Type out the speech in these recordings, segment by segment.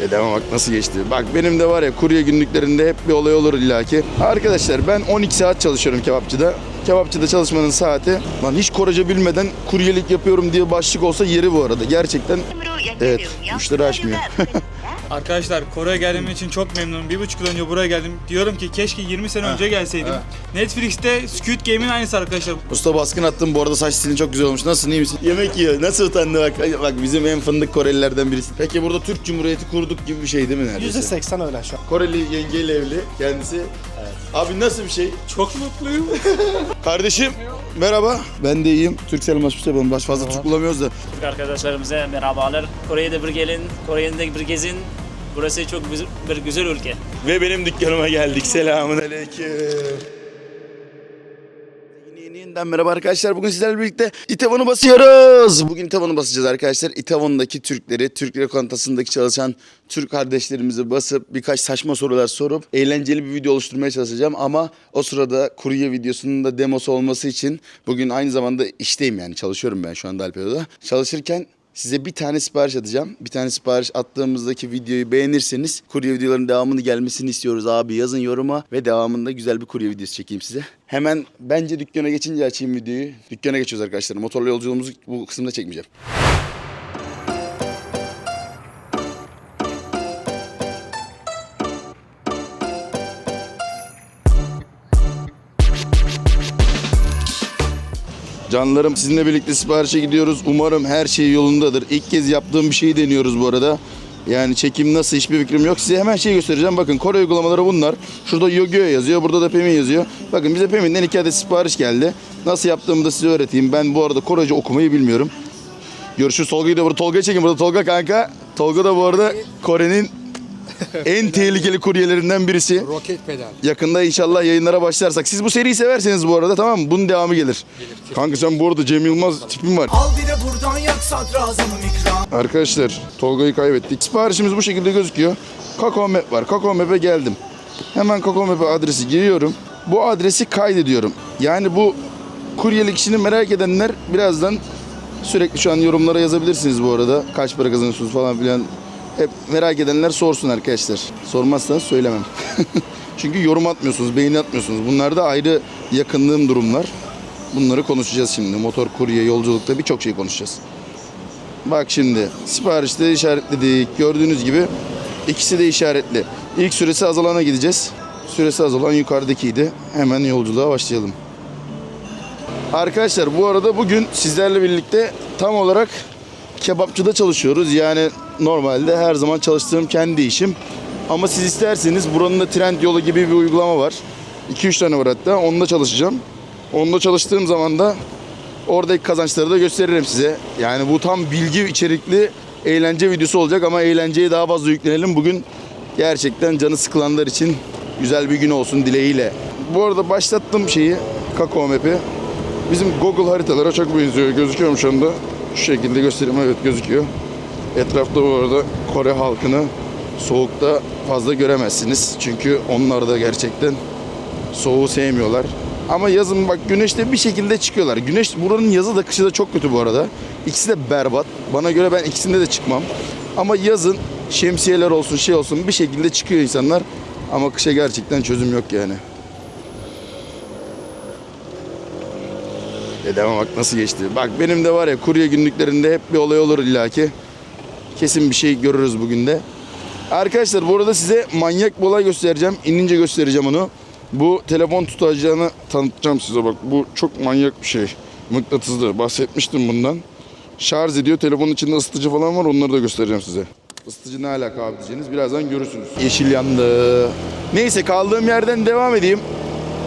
Edemem bak nasıl geçti. Bak benim de var ya kurye günlüklerinde hep bir olay olur illaki. Arkadaşlar ben 12 saat çalışıyorum kebapçıda. Kebapçıda çalışmanın saati. Lan hiç Korece bilmeden kuryelik yapıyorum diye başlık olsa yeri bu arada. Gerçekten evet müşteri açmıyor. Arkadaşlar Kore'ye geldiğim için çok memnunum. Bir buçuk yıl önce buraya geldim. Diyorum ki keşke 20 sene önce gelseydim. Netflix'te Squid Game'in aynısı arkadaşlar. Usta baskın attım bu arada saç stilin çok güzel olmuş. Nasılsın iyi misin? Yemek yiyor. Nasıl utandı bak. Bak bizim en fındık Korelilerden birisi. Peki burada Türk Cumhuriyeti kurduk gibi bir şey değil mi neredeyse? %80 öyle şu an. Koreli yengeyle evli kendisi. Evet. Abi nasıl bir şey? Çok mutluyum. Kardeşim merhaba. Ben de iyiyim. Türk selam şey yapalım. Baş fazla Türk bulamıyoruz da. Türk arkadaşlarımıza merhabalar. Kore'ye de bir gelin, Kore'ye de bir gezin. Burası çok güzel, bir güzel ülke. Ve benim dükkanıma geldik. Selamun aleyküm. Yeni yeniden merhaba arkadaşlar. Bugün sizlerle birlikte İTAVAN'ı basıyoruz. Bugün İTAVAN'ı basacağız arkadaşlar. İTAVAN'daki Türkleri, Türk lokantasındaki çalışan Türk kardeşlerimizi basıp birkaç saçma sorular sorup eğlenceli bir video oluşturmaya çalışacağım. Ama o sırada kurye videosunun da demosu olması için bugün aynı zamanda işteyim yani çalışıyorum ben şu anda Alpero'da. Çalışırken Size bir tane sipariş atacağım. Bir tane sipariş attığımızdaki videoyu beğenirseniz kurye videoların devamını gelmesini istiyoruz abi. Yazın yoruma ve devamında güzel bir kurye videosu çekeyim size. Hemen bence dükkana geçince açayım videoyu. Dükkana geçiyoruz arkadaşlar. Motorla yolculuğumuzu bu kısımda çekmeyeceğim. Canlarım sizinle birlikte siparişe gidiyoruz. Umarım her şey yolundadır. İlk kez yaptığım bir şeyi deniyoruz bu arada. Yani çekim nasıl hiçbir fikrim yok. Size hemen şey göstereceğim. Bakın Kore uygulamaları bunlar. Şurada Yogyo yazıyor. Burada da Pemin yazıyor. Bakın bize Pemin'den iki adet sipariş geldi. Nasıl yaptığımı da size öğreteyim. Ben bu arada Korece okumayı bilmiyorum. Görüşürüz Tolga'yı da burada. Tolga'yı çekin burada. Tolga kanka. Tolga da bu arada Kore'nin en tehlikeli kuryelerinden birisi. Roket pedal. Yakında inşallah yayınlara başlarsak. Siz bu seriyi severseniz bu arada tamam mı? Bunun devamı gelir. Kanka sen bu arada Cem Yılmaz tipin var. Al bir de buradan yak sadrazamın ikram Arkadaşlar Tolga'yı kaybettik. Siparişimiz bu şekilde gözüküyor. Kakao Map var. Kakao Map'e geldim. Hemen Kakao Map'e adresi giriyorum. Bu adresi kaydediyorum. Yani bu kuryelik işini merak edenler birazdan sürekli şu an yorumlara yazabilirsiniz bu arada. Kaç para kazanıyorsunuz falan filan. Hep merak edenler sorsun arkadaşlar. Sormazsanız söylemem. Çünkü yorum atmıyorsunuz, beğeni atmıyorsunuz. Bunlar da ayrı yakınlığım durumlar. Bunları konuşacağız şimdi. Motor, kurye, yolculukta birçok şey konuşacağız. Bak şimdi siparişte işaretledik. Gördüğünüz gibi ikisi de işaretli. İlk süresi azalana gideceğiz. Süresi azalan yukarıdakiydi. Hemen yolculuğa başlayalım. Arkadaşlar bu arada bugün sizlerle birlikte tam olarak kebapçıda çalışıyoruz. Yani normalde her zaman çalıştığım kendi işim. Ama siz isterseniz buranın da trend yolu gibi bir uygulama var. 2-3 tane var hatta. Onunla çalışacağım. Onunla çalıştığım zaman da oradaki kazançları da gösteririm size. Yani bu tam bilgi içerikli eğlence videosu olacak ama eğlenceyi daha fazla yüklenelim. Bugün gerçekten canı sıkılanlar için güzel bir gün olsun dileğiyle. Bu arada başlattığım şeyi Kakao Map'i bizim Google haritalara çok benziyor. Gözüküyor mu şu anda? Şu şekilde göstereyim. Evet gözüküyor. Etrafta bu arada Kore halkını soğukta fazla göremezsiniz. Çünkü onlar da gerçekten soğuğu sevmiyorlar. Ama yazın bak güneşte bir şekilde çıkıyorlar. Güneş buranın yazı da kışı da çok kötü bu arada. İkisi de berbat. Bana göre ben ikisinde de çıkmam. Ama yazın şemsiyeler olsun şey olsun bir şekilde çıkıyor insanlar. Ama kışa gerçekten çözüm yok yani. Edemem bak nasıl geçti. Bak benim de var ya kurye günlüklerinde hep bir olay olur illaki. Kesin bir şey görürüz bugün de. Arkadaşlar bu arada size manyak bir olay göstereceğim. İnince göstereceğim onu. Bu telefon tutacağını tanıtacağım size bak. Bu çok manyak bir şey. Mıknatıslı. Bahsetmiştim bundan. Şarj ediyor. Telefonun içinde ısıtıcı falan var. Onları da göstereceğim size. Isıtıcı ne alaka abi diyeceğiniz. Birazdan görürsünüz. Yeşil yandı. Neyse kaldığım yerden devam edeyim.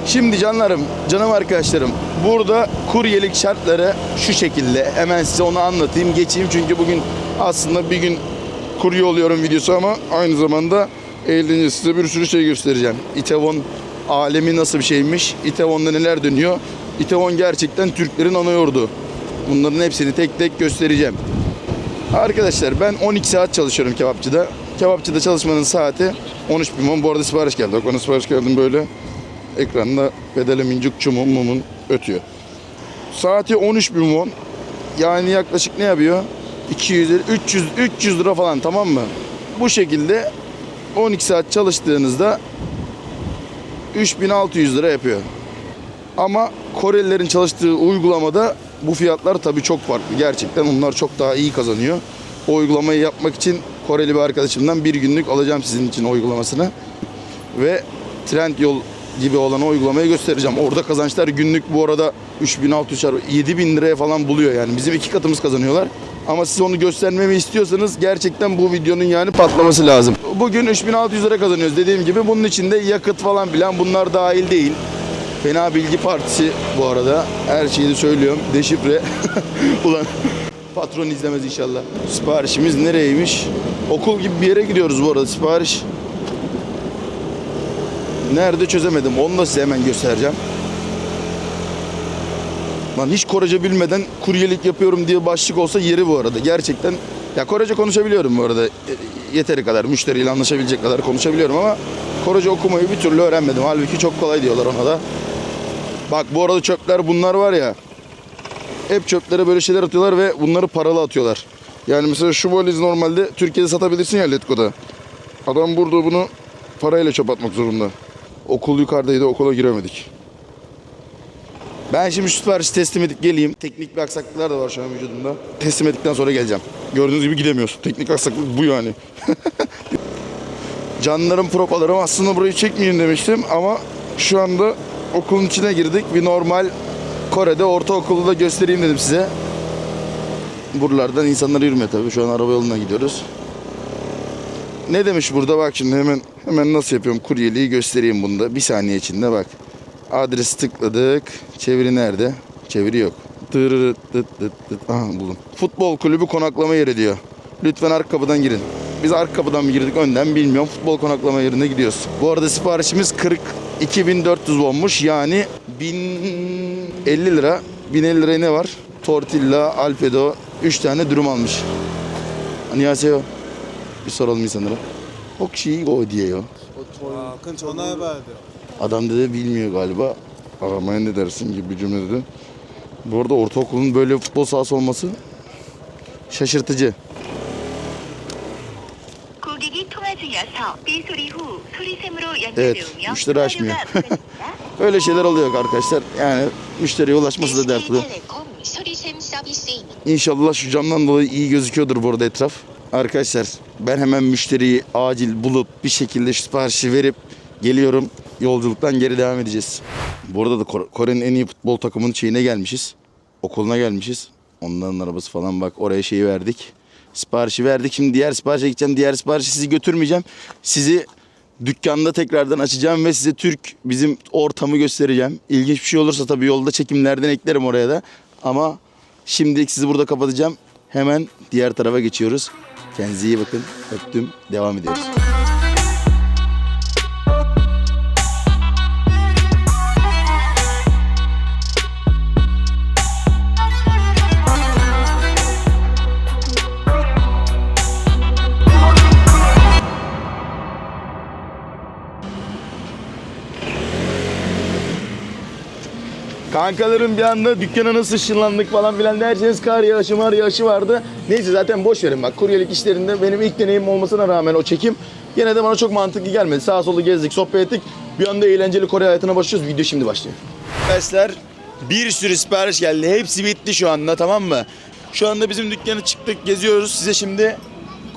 Şimdi canlarım, canım arkadaşlarım. Burada kuryelik şartları şu şekilde. Hemen size onu anlatayım, geçeyim. Çünkü bugün aslında bir gün kurye oluyorum videosu ama aynı zamanda eğlence size bir sürü şey göstereceğim. Itavon alemi nasıl bir şeymiş, Itavon'da neler dönüyor. Itavon gerçekten Türklerin ana yurdu. Bunların hepsini tek tek göstereceğim. Arkadaşlar ben 12 saat çalışıyorum kebapçıda. Kebapçıda çalışmanın saati 13 bin won. Bu arada sipariş geldi. Bak bana sipariş geldim böyle. Ekranda bedeli mincuk çumun mumun ötüyor. Saati 13 bin won. Yani yaklaşık ne yapıyor? 200 lira, 300 300 lira falan tamam mı? Bu şekilde 12 saat çalıştığınızda 3600 lira yapıyor. Ama Korelilerin çalıştığı uygulamada bu fiyatlar tabii çok farklı. Gerçekten onlar çok daha iyi kazanıyor. O uygulamayı yapmak için Koreli bir arkadaşımdan bir günlük alacağım sizin için uygulamasını. Ve Trendyol gibi olan uygulamayı göstereceğim. Orada kazançlar günlük bu arada 3600 çarpı 7000 liraya falan buluyor yani. Bizim iki katımız kazanıyorlar. Ama siz onu göstermemi istiyorsanız gerçekten bu videonun yani patlaması lazım. Bugün 3600 lira kazanıyoruz dediğim gibi. Bunun içinde yakıt falan filan bunlar dahil değil. Fena Bilgi Partisi bu arada. Her şeyini söylüyorum. Deşifre. Ulan patron izlemez inşallah. Siparişimiz nereymiş? Okul gibi bir yere gidiyoruz bu arada. Sipariş Nerede çözemedim. Onu da size hemen göstereceğim. Lan hiç Korece bilmeden kuryelik yapıyorum diye başlık olsa yeri bu arada. Gerçekten ya Korece konuşabiliyorum bu arada. E, Yeteri kadar müşteriyle anlaşabilecek kadar konuşabiliyorum ama Korece okumayı bir türlü öğrenmedim. Halbuki çok kolay diyorlar ona da. Bak bu arada çöpler bunlar var ya. Hep çöplere böyle şeyler atıyorlar ve bunları paralı atıyorlar. Yani mesela şu valiz normalde Türkiye'de satabilirsin ya Letgo'da. Adam burada bunu parayla çöp atmak zorunda. Okul yukarıdaydı okula giremedik. Ben şimdi şu siparişi teslim edip geleyim. Teknik bir aksaklıklar da var şu an vücudumda. Teslim ettikten sonra geleceğim. Gördüğünüz gibi gidemiyoruz. Teknik aksaklık bu yani. Canlarım propalarım aslında burayı çekmeyin demiştim ama şu anda okulun içine girdik. Bir normal Kore'de ortaokulu da göstereyim dedim size. Buralardan insanlar yürümüyor tabii. Şu an araba yoluna gidiyoruz. Ne demiş burada bak şimdi hemen hemen nasıl yapıyorum kuryeliği göstereyim bunda. Bir saniye içinde bak. Adres tıkladık. Çeviri nerede? Çeviri yok. Tırırıt tıt tıt. Aha buldum. Futbol kulübü konaklama yeri diyor. Lütfen arka kapıdan girin. Biz arka kapıdan mı girdik önden bilmiyorum. Futbol konaklama yerine gidiyoruz. Bu arada siparişimiz 40 2400 olmuş. Yani 1050 lira. 1050 liraya ne var? Tortilla, Alfredo 3 tane dürüm almış. Hani Annyeonghaseyo. Bir soralım insanlara. Okşi o diyor. Ona verdi. Adam dedi bilmiyor galiba. Aramaya ne dersin gibi bir cümle dedi. Bu arada ortaokulun böyle futbol sahası olması şaşırtıcı. Evet, müşteri açmıyor. Öyle şeyler oluyor arkadaşlar. Yani müşteriye ulaşması da dertli. İnşallah şu camdan dolayı iyi gözüküyordur burada etraf. Arkadaşlar ben hemen müşteriyi acil bulup bir şekilde siparişi verip geliyorum. Yolculuktan geri devam edeceğiz. Bu arada da Kore- Kore'nin en iyi futbol takımının şeyine gelmişiz. Okuluna gelmişiz. Onların arabası falan bak oraya şeyi verdik. Siparişi verdik. Şimdi diğer siparişe gideceğim. Diğer siparişi sizi götürmeyeceğim. Sizi dükkanda tekrardan açacağım ve size Türk bizim ortamı göstereceğim. İlginç bir şey olursa tabii yolda çekimlerden eklerim oraya da. Ama şimdilik sizi burada kapatacağım. Hemen diğer tarafa geçiyoruz. Kendinize iyi bakın. Öptüm. Devam ediyoruz. Kankalarım bir anda dükkana nasıl ışınlandık falan filan derseniz kar yağışı mar yağışı vardı. Neyse zaten boş verin bak kuryelik işlerinde benim ilk deneyimim olmasına rağmen o çekim yine de bana çok mantıklı gelmedi. Sağa solu gezdik sohbet ettik. Bir anda eğlenceli Kore hayatına başlıyoruz. Video şimdi başlıyor. Arkadaşlar bir sürü sipariş geldi. Hepsi bitti şu anda tamam mı? Şu anda bizim dükkana çıktık geziyoruz. Size şimdi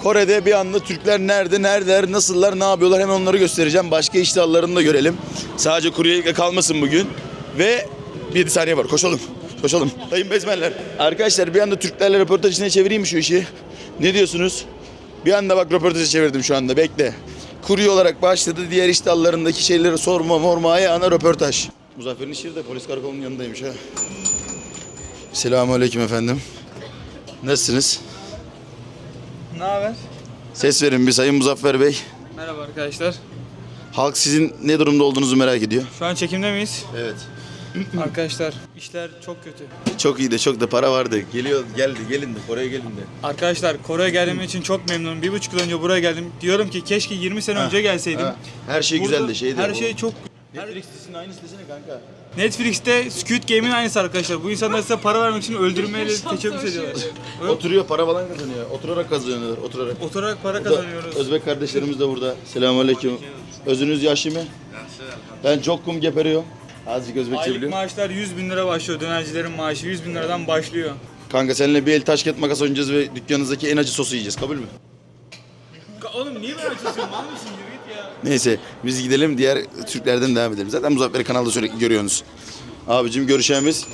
Kore'de bir anda Türkler nerede, neredeler, nasıllar, ne yapıyorlar hemen onları göstereceğim. Başka iş dallarını da görelim. Sadece kuryelikle kalmasın bugün. Ve 7 saniye var. Koşalım. Koşalım. Sayın bezmenler. Arkadaşlar bir anda Türklerle röportaj içine çevireyim mi şu işi? Ne diyorsunuz? Bir anda bak röportajı çevirdim şu anda. Bekle. Kurye olarak başladı. Diğer iş dallarındaki şeyleri sorma morma ayağına röportaj. Muzaffer'in iş yeri de polis karakolunun yanındaymış ha. Selamünaleyküm efendim. Nasılsınız? Ne haber? Ses verin bir Sayın Muzaffer Bey. Merhaba arkadaşlar. Halk sizin ne durumda olduğunuzu merak ediyor. Şu an çekimde miyiz? Evet. arkadaşlar işler çok kötü. Çok iyi de çok da para vardı. Geliyor geldi gelin de oraya gelin de. Arkadaşlar Kore'ye geldiğim için çok memnunum. Bir buçuk yıl önce buraya geldim. Diyorum ki keşke 20 sene önce gelseydim. Ha, Her şey Burada güzeldi şeydi. Her şey çok Netflix dizisinin aynısı desene kanka. Netflix'te Squid Game'in aynısı arkadaşlar. Bu insanlar size para vermek için öldürmeyle teşebbüs ediyorlar. Oturuyor para falan kazanıyor. Oturarak kazanıyorlar. Oturarak. Oturarak para Burada kazanıyoruz. Özbek kardeşlerimiz de burada. Selamünaleyküm. Özünüz yaşlı mı? Ben çok kum geperiyorum. Azıcık Özbekçe Aylık biliyorum. maaşlar 100 bin lira başlıyor. Dönercilerin maaşı 100 bin liradan başlıyor. Kanka seninle bir el taş kağıt makas oynayacağız ve dükkanınızdaki en acı sosu yiyeceğiz. Kabul mü? Ka- Oğlum niye böyle açıyorsun? Mal mısın? Yürü git ya. Neyse biz gidelim diğer Türklerden devam edelim. Zaten Muzaffer'i kanalda sürekli görüyorsunuz. Abicim görüşeceğimiz.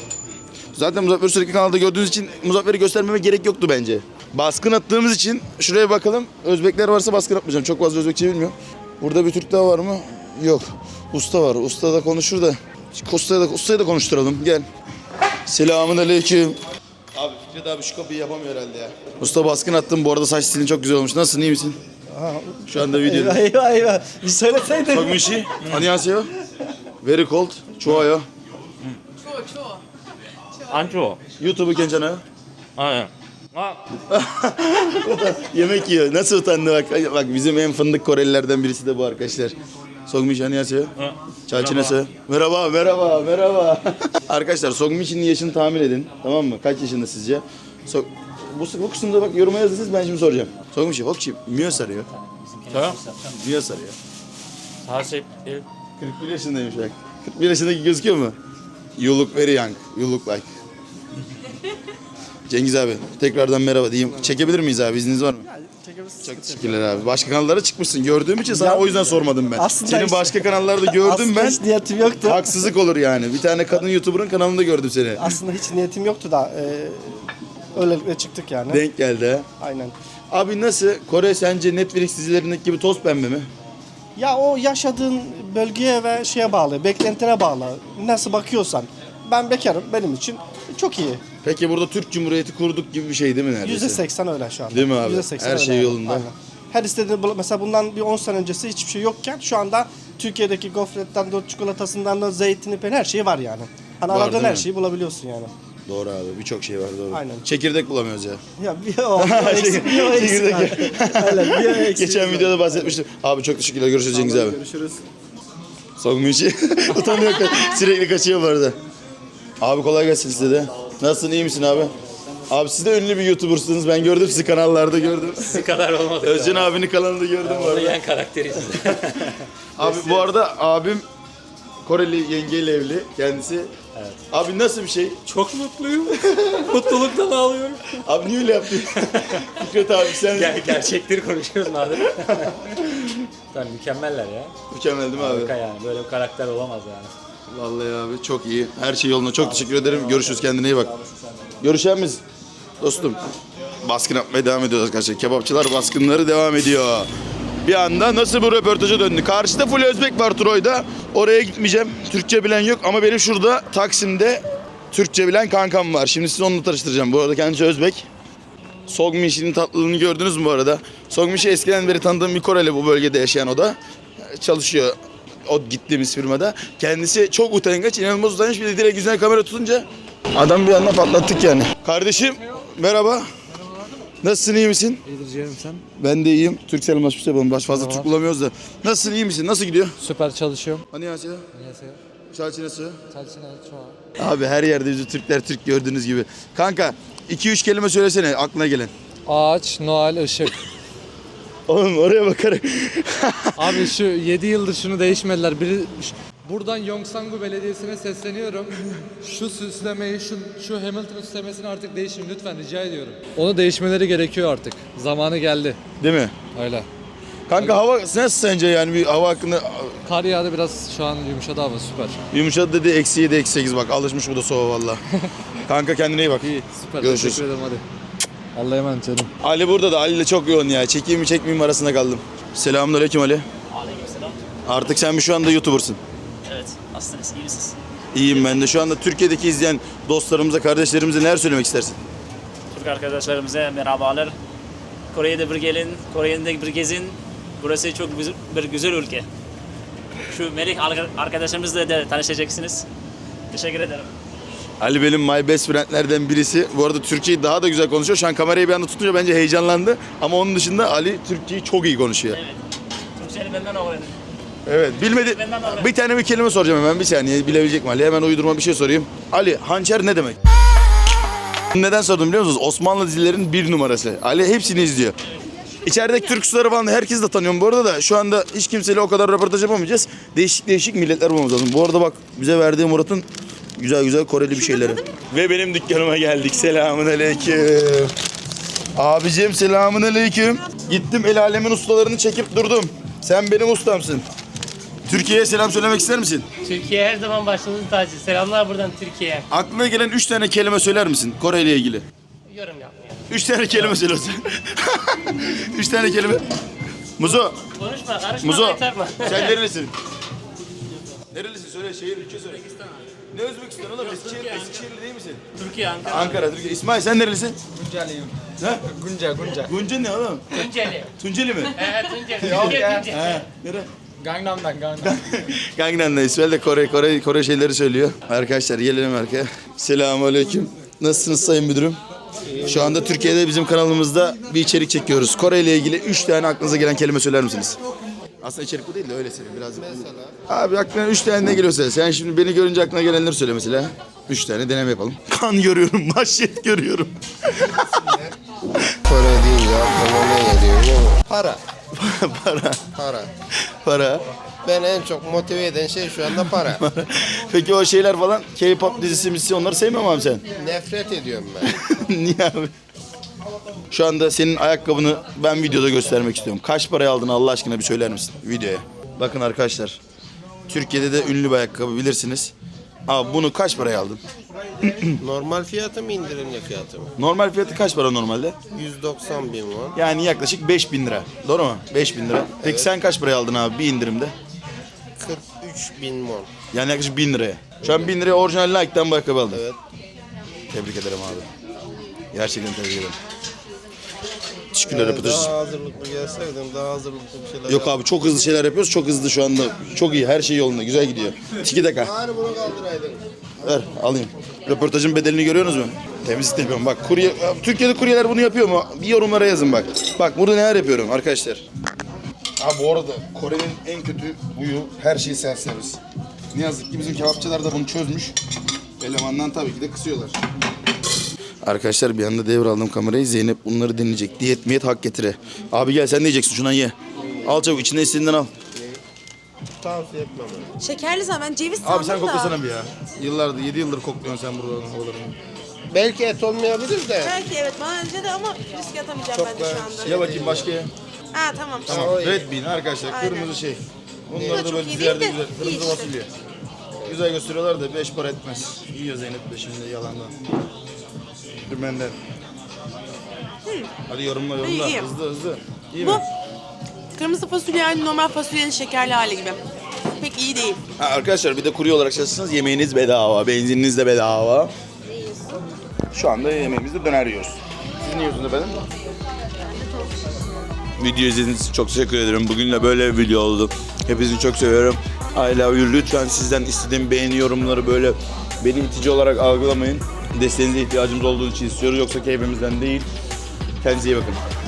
Zaten Muzaffer'i sürekli kanalda gördüğünüz için Muzaffer'i göstermeme gerek yoktu bence. Baskın attığımız için şuraya bakalım. Özbekler varsa baskın atmayacağım. Çok fazla Özbekçe bilmiyorum. Burada bir Türk daha var mı? Yok. Usta var. Usta da konuşur da. Ustayı da, ustayı da konuşturalım. Gel. Selamun aleyküm. Abi Fikret abi şu kapıyı yapamıyor herhalde ya. Usta baskın attım. Bu arada saç stilin çok güzel olmuş. Nasılsın iyi misin? Şu anda videoda. Eyvah eyvah. Bir söyleseydin. Sogmishi. 안녕하세요. Very cold. 좋아요. 안 추워. 유튜브 괜찮아요? 아, 예. 아, Yemek yiyor. Nasıl utandı bak. Bak bizim en fındık Korelilerden birisi de bu arkadaşlar. Sogmishi 안녕하세요. 어. Çağçınası. Merhaba, merhaba, merhaba. arkadaşlar Sogmishi'nin yaşını tahmin edin. Tamam mı? Kaç yaşında sizce? So bu, bu kısımda bak yoruma yazın ben şimdi soracağım. Sogmishi 혹시 몇 살이요? 저요? 몇 살이요? 41. 41 yaşındaymış bak. 41 yaşındaki gözüküyor mu? You look very young. You look like. Cengiz abi tekrardan merhaba diyeyim. Çekebilir miyiz abi? İzniniz var mı? Çok teşekkürler abi. Başka kanallara çıkmışsın. Gördüğüm için sana Ya, o yüzden sormadım ben. aslında Seni işte- başka kanallarda gördüm Aslında ben. hiç niyetim yoktu. Haksızlık olur yani. Bir tane kadın YouTuber'ın kanalında gördüm seni. Aslında hiç niyetim yoktu da e, öylelikle çıktık yani. Denk geldi ha. Aynen. Abi nasıl? Kore sence Netflix dizilerindeki gibi toz pembe mi? Ya o yaşadığın bölgeye ve şeye bağlı, beklentine bağlı. Nasıl bakıyorsan. Ben bekarım benim için çok iyi. Peki burada Türk Cumhuriyeti kurduk gibi bir şey değil mi neredeyse? %80 öyle şu anda. Değil mi abi? %80 Her öyle şey yani. yolunda. Aynen. Her istediğin bul- mesela bundan bir 10 sene öncesi hiçbir şey yokken şu anda Türkiye'deki gofretten de çikolatasından da zeytini falan her şey var yani. Hani Var, aradığın değil her mi? şeyi bulabiliyorsun yani. Doğru abi. Birçok şey var doğru. Aynen. Çekirdek bulamıyoruz ya. Ya bir o, bir o eksik, bir o eksik. var. Aynen, bir o eksik. Geçen var. videoda bahsetmiştim. Abi çok teşekkürler. Görüşürüz Cengiz abi. Görüşürüz. Sogmishi. Utanıyor. ka- Sürekli kaçıyor bu arada. Abi kolay gelsin size de. Nasılsın? iyi misin abi? Abi siz de ünlü bir YouTuber'sınız. Ben gördüm sizi kanallarda gördüm. Bu kadar olmadı. Özcan abinin kanalında gördüm bu arada. yan karakteriyiz. Abi bu arada abim Koreli yengeyle evli kendisi. Evet. Abi nasıl bir şey? Çok mutluyum. Mutluluktan ağlıyorum. Abi niye öyle yaptın? Fikret abi sen Ger gerçekleri konuşuyoruz Nadir. Tabii mükemmeller ya. mükemmel değil mi abi? Harika yani. Böyle bir karakter olamaz yani. Vallahi abi çok iyi. Her şey yolunda. Çok teşekkür ederim. Görüşürüz. Kendine iyi bak. Görüşer miyiz? Dostum. Baskın yapmaya devam ediyoruz arkadaşlar. Kebapçılar baskınları devam ediyor. Bir anda nasıl bu röportaja döndü? Karşıda full Özbek var Troy'da. Oraya gitmeyeceğim. Türkçe bilen yok ama benim şurada Taksim'de Türkçe bilen kankam var. Şimdi sizi onunla tanıştıracağım. Bu arada kendisi Özbek. Sogmiş'in tatlılığını gördünüz mü bu arada? Sogmiş'i eskiden beri tanıdığım bir Koreli bu bölgede yaşayan o da. Çalışıyor o gittiğimiz firmada. Kendisi çok utangaç, inanılmaz utangaç. Bir de direkt yüzüne kamera tutunca adam bir anda patlattık yani. Kardeşim merhaba. Nasılsın iyi misin? İyidir ciğerim sen. Ben de iyiyim. Türk selamlaşmış yapalım. Baş fazla Türk bulamıyoruz da. Nasılsın iyi misin? Nasıl gidiyor? Süper çalışıyorum. Hani ya Neyse. Çarşı nasıl? Çalışın çoğu. Abi her yerde bizi Türkler Türk gördüğünüz gibi. Kanka 2-3 kelime söylesene aklına gelen. Ağaç, Noel, ışık. Oğlum oraya bakarak. Abi şu 7 yıldır şunu değişmediler. Biri buradan Yongsangu Belediyesi'ne sesleniyorum. Şu süslemeyi, şu, şu Hamilton süslemesini artık değişin lütfen rica ediyorum. Onu değişmeleri gerekiyor artık. Zamanı geldi. Değil mi? Öyle. Kanka hava nasıl sence yani bir hava hakkında Kar yağdı biraz şu an yumuşadı hava süper. yumuşadı dedi eksi 7 eksi 8 bak alışmış bu da soğuğa valla. Kanka kendine iyi bak. İyi süper. Görüşürüz. Teşekkür ederim hadi. Allah'a emanet canım. Ali burada da Ali ile çok yoğun ya. Çekeyim mi çekmeyeyim mi arasında kaldım. Selamünaleyküm Ali. Aleykümselam. Artık sen bir şu anda YouTuber'sın. Evet. Nasılsınız? İyi misiniz? İyiyim ben de. Şu anda Türkiye'deki izleyen dostlarımıza, kardeşlerimize neler söylemek istersin? Türk arkadaşlarımıza merhabalar. Kore'ye de bir gelin, Kore'ye de bir gezin. Burası çok güzel, bir güzel ülke. Şu Melih arka- arkadaşımızla da tanışacaksınız. Teşekkür ederim. Ali benim my best friendlerden birisi. Bu arada Türkçeyi daha da güzel konuşuyor. Şu an kamerayı bir anda tutunca bence heyecanlandı. Ama onun dışında Ali Türkçeyi çok iyi konuşuyor. Evet. Türkçeyi benden öğrenin. Evet bilmedi. Bir tane bir kelime soracağım hemen bir saniye bilebilecek mi Ali? Hemen uydurma bir şey sorayım. Ali hançer ne demek? Neden sordum biliyor musunuz? Osmanlı dizilerin bir numarası. Ali hepsini izliyor. İçerideki Türk suları falan herkes de tanıyorum bu arada da şu anda hiç kimseyle o kadar röportaj yapamayacağız. Değişik değişik milletler bulmamız lazım. Bu arada bak bize verdiği Murat'ın güzel güzel Koreli bir şeyleri. Ve benim dükkanıma geldik. Selamun aleyküm. Abicim selamun aleyküm. Gittim el alemin ustalarını çekip durdum. Sen benim ustamsın. Türkiye'ye selam söylemek ister misin? Türkiye her zaman başımızın tacı. Selamlar buradan Türkiye'ye. Aklına gelen üç tane kelime söyler misin Kore ile ilgili? Yorum yapmıyor. Üç tane kelime söylüyorsun. üç tane kelime. Muzo, Konuşma, karışma, Muzo. kaytarma. Sen nerelisin? Nerelisin? Söyle şehir, ülke söyle. Ne Özbekistan oğlum? Eskişehir, Eskişehirli değil misin? Türkiye, Ankara. Ankara, Türkiye. İsmail sen nerelisin? Guncalıyım. Ha? Gunca, Gunca. Gunca ne oğlum? Tunceli. Tunceli mi? Evet, Tunceli. Türkiye, Tunceli. Nere? Gangnam'dan, Gangnam. Gangnam'da İsmail de Kore, Kore, Kore şeyleri söylüyor. Arkadaşlar gelelim arkaya. Selamun Aleyküm. Nasılsınız Sayın Müdürüm? Şu anda Türkiye'de bizim kanalımızda bir içerik çekiyoruz. Kore ile ilgili 3 tane aklınıza gelen kelime söyler misiniz? Aslında içerik bu değil de öyle söyleyeyim biraz. Mesela? Abi aklına 3 tane ne geliyorsa. Sen şimdi beni görünce aklına gelenleri söyle mesela. 3 tane deneme yapalım. Kan görüyorum, mahşet görüyorum. Para değil ya, bana ne geliyor? Para, para, para. para. Ben en çok motive eden şey şu anda para. Peki o şeyler falan K-pop dizisi misi onları sevmiyor musun abi sen? Nefret ediyorum ben. Niye abi? Şu anda senin ayakkabını ben videoda göstermek istiyorum. Kaç paraya aldın Allah aşkına bir söyler misin videoya? Bakın arkadaşlar. Türkiye'de de ünlü bir ayakkabı bilirsiniz. Abi bunu kaç paraya aldın? Normal fiyatı mı indirimli fiyatı mı? Normal fiyatı kaç para normalde? 190 bin won. Yani yaklaşık 5000 lira. Doğru mu? 5000 lira. Peki sen kaç paraya aldın abi bir indirimde? 43 bin won. Yani yaklaşık 1000 liraya. Şu an 1000 liraya orijinal Nike'dan bir ayakkabı aldın. Evet. Tebrik ederim abi. Gerçekten tebrik ederim. Teşekkürler Yani için. daha hazırlıklı gelseydim daha hazırlıklı bir şeyler Yok abi çok hızlı şeyler yapıyoruz. Çok hızlı şu anda. Çok iyi. Her şey yolunda. Güzel gidiyor. Tiki dakika. Bari bunu kaldıraydın. Ver alayım. Röportajın bedelini görüyorsunuz mu? Temizlik yapıyorum. Bak kurye, Türkiye'de kuryeler bunu yapıyor mu? Bir yorumlara yazın bak. Bak burada neler yapıyorum arkadaşlar. Abi bu arada Kore'nin en kötü huyu her şeyi self servis. Ne yazık ki bizim kebapçılar da bunu çözmüş. Elemandan tabii ki de kısıyorlar. Arkadaşlar bir anda devraldım kamerayı. Zeynep bunları dinleyecek. Diyet miyet hak getire. Abi gel sen ne yiyeceksin şundan ye. Al çabuk içinde istediğinden al. Tavsiye etmem. Şekerli zaten ben ceviz sandım Abi sen da. koklasana bir ya. Yıllardır, 7 yıldır kokluyorsun sen burada havalarını. Belki et olmayabilir de. Belki evet bana önce de ama risk atamayacağım ben de şu anda. Ya bakayım başka ye. Ha tamam. Tamam. O iyi. Red bean arkadaşlar. Aynen. Kırmızı şey. Bu Bunları da da çok böyle iyi dizilerde değil de güzel. iyi Kırmızı işte. fasulye. Güzel gösteriyorlar da 5 para etmez. Yiyor Zeynep de şimdi yalandan. Dümenden. Hadi yorumla yorumla. İyi, iyi. Hızlı hızlı. İyi Bu mi? kırmızı fasulye yani normal fasulyenin şekerli hali gibi. Pek iyi değil. Ha, arkadaşlar bir de kurye olarak çalışırsanız yemeğiniz bedava. Benzininiz de bedava. Şu anda yemeğimizde döner yiyoruz. Siz ne yiyorsunuz efendim? Video izlediğiniz için çok teşekkür ederim. Bugünle böyle bir video oldu. Hepinizi çok seviyorum. I love you. Lütfen sizden istediğim beğeni yorumları böyle beni itici olarak algılamayın. Desteğinize ihtiyacımız olduğu için istiyoruz. Yoksa keyfimizden değil. Kendinize iyi bakın.